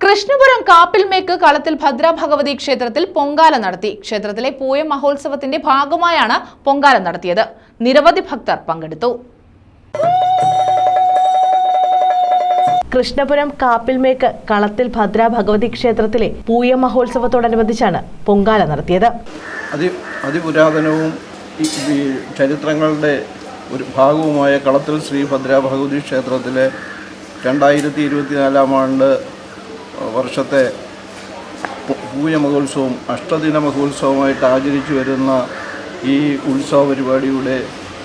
കൃഷ്ണപുരം കാപ്പിൽമേക്ക് കളത്തിൽ ഭദ്രഭഗവതി ക്ഷേത്രത്തിൽ പൊങ്കാല നടത്തി. ക്ഷേത്രത്തിലെ പൂയ മഹോത്സവത്തിന്റെ ഭാഗമായാണ് പൊങ്കാല നടത്തിയത്. നിരവധി ഭക്തർ പങ്കെടുത്തു. കൃഷ്ണപുരം കാപ്പിൽമേക്ക് കളത്തിൽ ഭദ്ര ഭഗവതി ക്ഷേത്രത്തിലെ പൂയ മഹോത്സവത്തോടനുബന്ധിച്ചാണ് പൊങ്കാല നടത്തിയത്. അതി അതിപുരാതനവും ചരിത്രങ്ങളുടെ ഒരു ഭാഗവുമായ കളത്തിൽ ശ്രീ ഭദ്ര ഭഗവതി ക്ഷേത്രത്തിലെ രണ്ടായിരത്തി ഇരുപത്തിനാലാം ആണ്ട് വർഷത്തെ പൂജ മഹോത്സവം അഷ്ടദിന മഹോത്സവമായിട്ട് ആചരിച്ചു വരുന്ന ഈ ഉത്സവ പരിപാടിയുടെ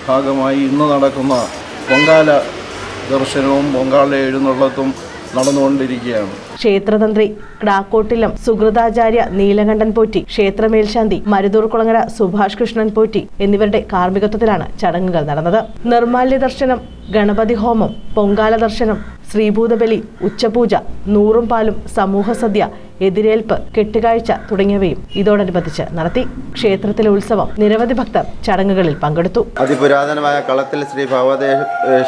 ഭാഗമായി ഇന്ന് നടക്കുന്ന പൊങ്കാല ദർശനവും പൊങ്കാല എഴുന്നള്ളത്തും നടന്നുകൊണ്ടിരിക്കുകയാണ്. ക്ഷേത്രതന്ത്രി ക്ടാക്കോട്ടിലം സുഹൃതാചാര്യ നീലകണ്ഠൻ പോറ്റി ക്ഷേത്രമേൽശാന്തി മരുതൂർ കുളങ്ങര സുഭാഷ് കൃഷ്ണൻ പോറ്റി എന്നിവരുടെ കാർമ്മികത്വത്തിലാണ് ചടങ്ങുകൾ നടന്നത്. നിർമാല്യ ദർശനം ഗണപതി ഹോമം പൊങ്കാല ദർശനം ശ്രീഭൂതബലി ഉച്ചപൂജ നൂറും പാലും സമൂഹ സദ്യ എതിരേൽപ്പ് കെട്ടുകാഴ്ച തുടങ്ങിയവയും ഇതോടനുബന്ധിച്ച് നടത്തി ക്ഷേത്രത്തിലെ ഉത്സവം നിരവധി ഭക്തർ ചടങ്ങുകളിൽ പങ്കെടുത്തു. അതിപുരാതനമായ കളത്തിൽ ശ്രീ ഭഗവതേ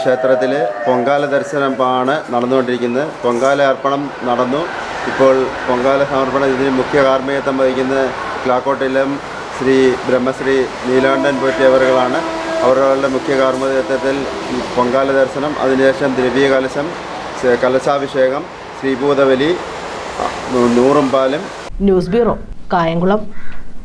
ക്ഷേത്രത്തിലെ പൊങ്കാല ദർശനമാണ് നടന്നുകൊണ്ടിരിക്കുന്നത്. പൊങ്കാല അർപ്പണം നടന്നു. ഇപ്പോൾ പൊങ്കാല സമർപ്പണം ഇതിന് മുഖ്യ കാർമ്മികത്വം വഹിക്കുന്നത് ക്ലാക്കോട്ടിലും ശ്രീ ബ്രഹ്മശ്രീ നീലാണ്ടൻ പോറ്റിയവറുകളാണ് അവരുടെ മുഖ്യ കാർമ്മികത്വത്തിൽ പൊങ്കാല ദർശനം അതിനുശേഷം ദ്രവ്യകലശം കലശാഭിഷേകം ശ്രീഭൂതബലി നൂറും പാലും. News bureau Kayamkulam.